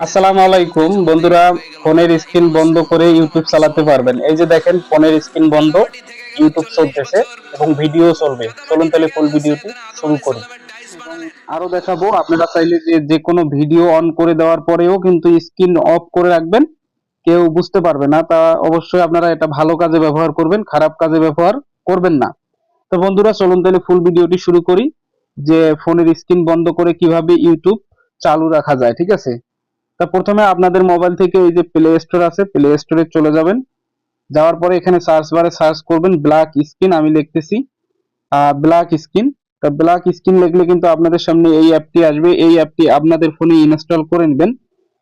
আসসালামু আলাইকুম। বন্ধুরা, ফোনের স্ক্রিন বন্ধ করে ইউটিউব চালাতে পারবেন। এই যে দেখেন, ফোনের স্ক্রিন বন্ধ ইউটিউব চলতেছে এবং ভিডিও চলবে। চলুন তাহলে ফুল ভিডিওটি শুরু করি। আরও দেখাবো, আপনারা চাইলে যে যে কোনো ভিডিও অন করে দেওয়ার পরেও কিন্তু স্ক্রিন অফ করে রাখবেন। কেউ বুঝতে পারবে না, তা অবশ্যই আপনারা এটা ভালো কাজে ব্যবহার করবেন, খারাপ কাজে ব্যবহার করবেন না। তো বন্ধুরা, চলুন তাহলে ফুল ভিডিওটি শুরু করি, যে ফোনের স্ক্রিন বন্ধ করে কীভাবে ইউটিউব চালু রাখা যায়, ঠিক আছে? তা প্রথমে আপনাদের মোবাইল থেকে এই যে প্লে স্টোর আছে প্লে স্টোরে চলে যাবেন। যাওয়ার পরে এখানে সার্চ বারে সার্চ করবেন ব্ল্যাক স্ক্রিন আমি লিখতেছি। ব্ল্যাক স্ক্রিন তা ব্ল্যাক স্ক্রিন লিখলে কিন্তু আপনাদের সামনে এই অ্যাপটি আসবে। এই অ্যাপটি আপনাদের ফোনে ইনস্টল করে নেবেন।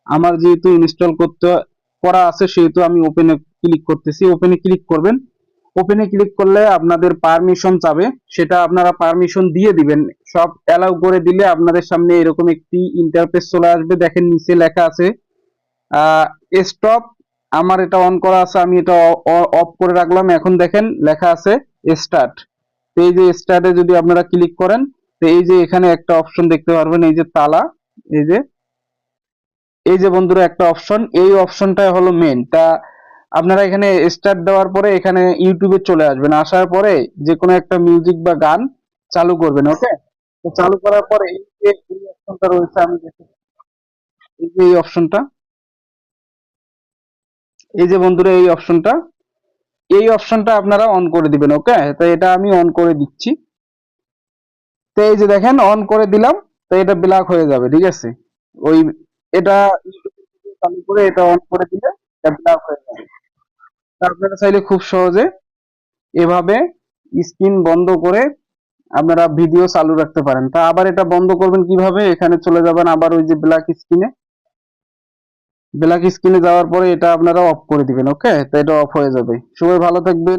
আমার যেহেতু ইনস্টল করতে, করা আছে, সেহেতু আমি ওপেনে ক্লিক করতেছি। ওপেনে ক্লিক করবেন। ওপেনে ক্লিক করলে আপনাদের পারমিশন চাবে। সেটা আপনারা পারমিশন দিয়ে দিবেন। সব অ্যালাউ করে দিলে আপনাদের সামনে এরকম একটি ইন্টারফেস চলে আসবে। দেখেন নিচে লেখা আছে স্টপ আমার এটা অন করা আছে, আমি এটা অফ করে রাখলাম। এখন দেখেন লেখা আছে স্টার্ট তো এই যে স্টার্টে যদি আপনারা ক্লিক করেন, তো এই যে এখানে একটা অপশন দেখতে পারবেন, এই যে তালা, এই যে এই যে বন্ধুরা একটা অপশন এই অপশনটাই হলো মেন তা আপনারা এখানে স্টার্ট দেওয়ার পরে এখানে ইউটিউবে চলে আসবেন। আসার পরে যে কোনো একটা মিউজিক বা গান চালু করবেন ওকে তো চালু করার পরে এই যে এই অপশনটা রয়েছে, আমি এই যে এই অপশনটা এই যে বন্ধুরা এই অপশনটা এই অপশনটা আপনারা অন করে দিবেন ওকে তো এটা আমি অন করে দিচ্ছি। তো এই যে দেখেন অন করে দিলাম, তো এটা ব্ল্যাক হয়ে যাবে, ঠিক আছে? ওই এটা চালু করে এটা অন করে দিলে এটা ব্ল্যাক হয়ে আপনারা চাইলে খুব সহজে এভাবে স্ক্রিন বন্ধ করে আপনারা ভিডিও চালু রাখতে পারেন। তা আবার এটা বন্ধ করবেন কীভাবে? এখানে চলে যাবেন আবার ওই যে ব্ল্যাক স্ক্রিনে ব্ল্যাক স্ক্রিনে যাওয়ার পরে এটা আপনারা অফ করে দিবেন ওকে তো এটা অফ হয়ে যাবে। সবাই ভালো থাকবেন।